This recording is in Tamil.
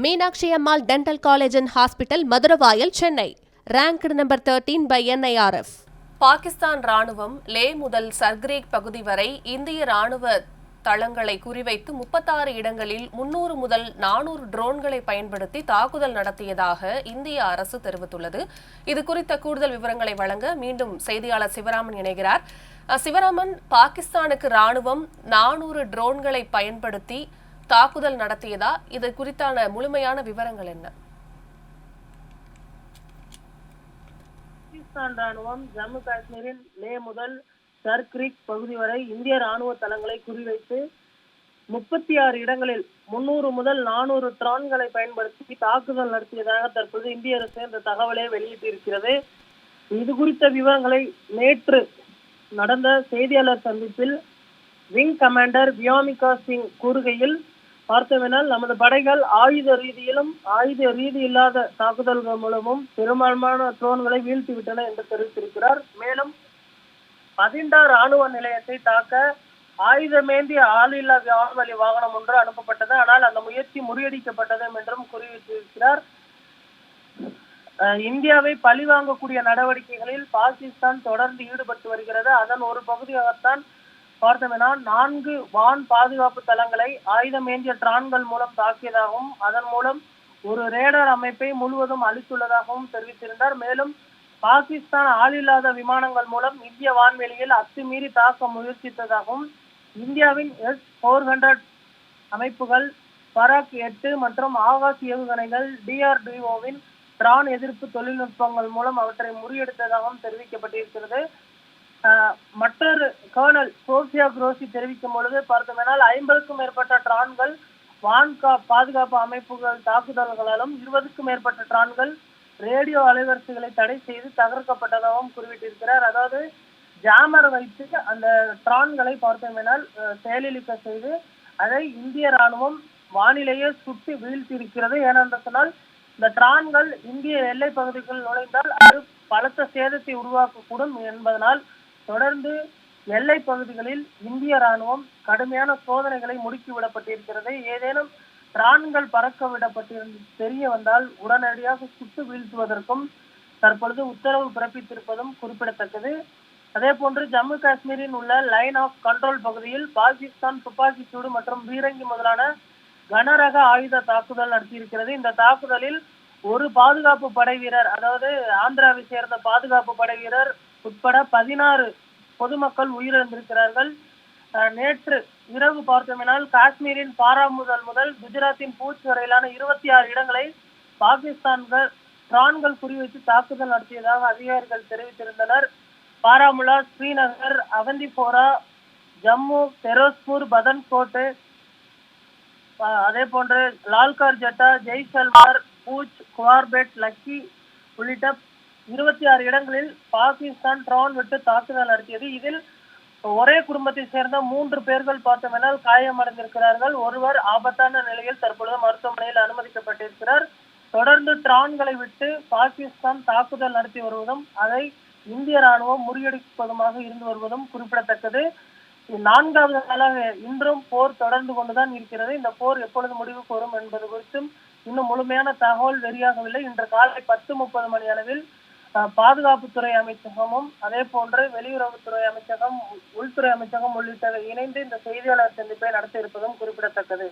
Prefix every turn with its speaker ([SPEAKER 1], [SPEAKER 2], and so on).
[SPEAKER 1] Meenakshi Ammal dental college and hospital Maduravoyal Chennai. Ranked number thirteen by NIRF Pakistan ராணுவம் லே முதல் சர்கிரேக் பகுதி வரை இந்திய ராணுவ தளங்களை குறிவைத்து முப்பத்தாறு இடங்களில் முன்னூறு முதல் நானூறு ட்ரோன்களை பயன்படுத்தி தாக்குதல் நடத்தியதாக இந்திய அரசு தெரிவித்துள்ளது. இது குறித்த கூடுதல் விவரங்களை வழங்க மீண்டும் செய்தியாளர் சிவராமன் இணைகிறார். சிவராமன் பாகிஸ்தானுக்கு ராணுவம் நானூறு ட்ரோன்களை பயன்படுத்தி தாக்குதல் நடத்தியதா? இது குறித்தான முழுமையான விவரங்கள் என்ன?
[SPEAKER 2] பாகிஸ்தான் ராணுவம் ஜம்மு காஷ்மீரின் லே முதல் சர்க்ரிக் பகுதி வரை இந்திய ராணுவ தளங்களை குறிவைத்து முப்பத்தி ஆறு இடங்களில் முன்னூறு முதல் நானூறு ட்ரான்களை பயன்படுத்தி தாக்குதல் நடத்தியதாக தற்போது இந்திய அரசு இந்த தகவலை வெளியிட்டிருக்கிறது. இது குறித்த விவரங்களை நேற்று நடந்த செய்தியாளர் சந்திப்பில் விங் கமாண்டர் வியோமிகா சிங் கூறுகையில் பார்த்தவெனால் நமது படைகள் ஆயுத ரீதியிலும் ஆயுத ரீதி இல்லாத தாக்குதல்கள் மூலமும் பெரும்பான்மையான ட்ரோன்களை வீழ்த்திவிட்டன என்று தெரிவித்திருக்கிறார். மேலும் பதிண்டா ராணுவ நிலையத்தை தாக்க ஆயுதமேந்திய ஆளில்லா வான்வழி வாகனம் ஒன்று அனுப்பப்பட்டது. ஆனால் அந்த முயற்சி முறியடிக்கப்பட்டது என்றும் குறிவித்திருக்கிறார் அஹ் இந்தியாவை பழிவாங்கக்கூடிய நடவடிக்கைகளில் பாகிஸ்தான் தொடர்ந்து ஈடுபட்டு வருகிறது. அதன் ஒரு பகுதியாகத்தான் பார்த்தோம்னா நான்கு வான் பாதுகாப்பு தளங்களை ஆயுதமேந்திய டிரான்கள் மூலம் தாக்கியதாகவும் அதன் மூலம் ஒரு ரேடார் அமைப்பை முழுவதும் அளித்துள்ளதாகவும் தெரிவித்திருந்தார். மேலும் பாகிஸ்தான் ஆளில்லாத விமானங்கள் மூலம் இந்திய வான்வெளியில் அத்துமீறி தாக்க முயற்சித்ததாகவும் இந்தியாவின் எஸ் ஃபோர் ஹண்ட்ரட் அமைப்புகள் பராக் எட்டு மற்றும் ஆகாஷ் ஏவுகணைகள் டிஆர்டிஓவின் ட்ரான் எதிர்ப்பு தொழில்நுட்பங்கள் மூலம் அவற்றை முறியடித்ததாகவும் தெரிவிக்கப்பட்டிருக்கிறது. மற்றொரு கர்னல் சோஃபியா குரோசி தெரிவிக்கும் பொழுது பார்த்தோம்னால் ஐம்பதுக்கும் மேற்பட்ட ட்ரான்கள் வான்கா பாதுகாப்பு அமைப்புகள் தாக்குதல்களாலும் இருபதுக்கும் மேற்பட்ட ட்ரான்கள் ரேடியோ அலைவரிசைகளை தடை செய்து தகர்க்கப்பட்டதாகவும் குறிப்பிட்டிருக்கிறார். அதாவது ஜாமர் வைத்து அந்த ட்ரான்களை பார்த்தோம்னால் அஹ், செயலிழக்க செய்து அதை இந்திய ராணுவம் வானிலையே சுட்டு வீழ்த்தியிருக்கிறது. ஏனென்று சொன்னால் இந்த ட்ரான்கள் இந்திய எல்லை பகுதிக்குள் நுழைந்தால் அது பலத்த சேதத்தை உருவாக்கக்கூடும் என்பதனால் தொடர்ந்து எல்லை பகுதிகளில் இந்திய ராணுவம் கடுமையான சோதனைகளை முடுக்கி விடப்பட்டிருக்கிறது ஏதேனும் ட்ரான்கள் பறக்க விடப்பட்டிருந்து தெரிய வந்தால் உடனடியாக சுட்டு வீழ்த்துவதற்கும் தற்பொழுது உத்தரவு பிறப்பித்திருப்பதும் குறிப்பிடத்தக்கது. அதே போன்று ஜம்மு காஷ்மீரில் உள்ள லைன் ஆஃப் கண்ட்ரோல் பகுதியில் பாகிஸ்தான் துப்பாக்கி சூடு மற்றும் பீரங்கி முதலான கனரக ஆயுத தாக்குதல் நடத்தியிருக்கிறது. இந்த தாக்குதலில் ஒரு பாதுகாப்பு படை வீரர் அதாவது ஆந்திராவை சேர்ந்த பாதுகாப்பு படை வீரர் உட்பட பதினாறு பொதுமக்கள் உயிரிழந்திருக்கிறார்கள். நேற்று இரவு பார்த்தோமினால் காஷ்மீரின் பாரா முதல் முதல் குஜராத்தின் பூச் வரையிலான இருபத்தி ஆறு இடங்களை பாகிஸ்தான்கள் பிரான்கள் குறிவைத்து தாக்குதல் நடத்தியதாக அதிகாரிகள் தெரிவித்திருந்தனர். பாராமுல்லா ஸ்ரீநகர் அவந்திபோரா ஜம்மு பெரோஸ்பூர் பதன்கோட்டு அஹ் அதே போன்று லால்கார் ஜட்டா ஜெய்சல்மார் பூச் குவார்பேட் லக்கி உள்ளிட்ட இருபத்தி ஆறு இடங்களில் பாகிஸ்தான் ட்ரான் விட்டு தாக்குதல் நடத்தியது. இதில் ஒரே குடும்பத்தை சேர்ந்த மூன்று பேர்கள் பார்த்தோமென்றால் காயமடைந்திருக்கிறார்கள். ஒருவர் ஆபத்தான நிலையில் தற்பொழுது மருத்துவமனையில் அனுமதிக்கப்பட்டிருக்கிறார். தொடர்ந்து ட்ரான்களை விட்டு பாகிஸ்தான் தாக்குதல் நடத்தி வருவதும் அதை இந்திய ராணுவம் முறியடிப்பதுமாக இருந்து வருவதும் குறிப்பிடத்தக்கது. நான்காவது நாளாக இன்றும் போர் தொடர்ந்து கொண்டுதான் இருக்கிறது. இந்த போர் எப்பொழுது முடிவுக்கு வரும் என்பது குறித்தும் இன்னும் முழுமையான தகவல் வெளியாகவில்லை. இன்று காலை பத்து முப்பது மணி அளவில் பாதுகாப்புத்துறை அமைச்சகமும் அதே போன்று வெளியுறவுத்துறை அமைச்சகம் உள்துறை அமைச்சகம் உள்ளிட்டவை இணைந்து இந்த செய்தியாளர் சந்திப்பை நடத்த இருப்பதும் குறிப்பிடத்தக்கது.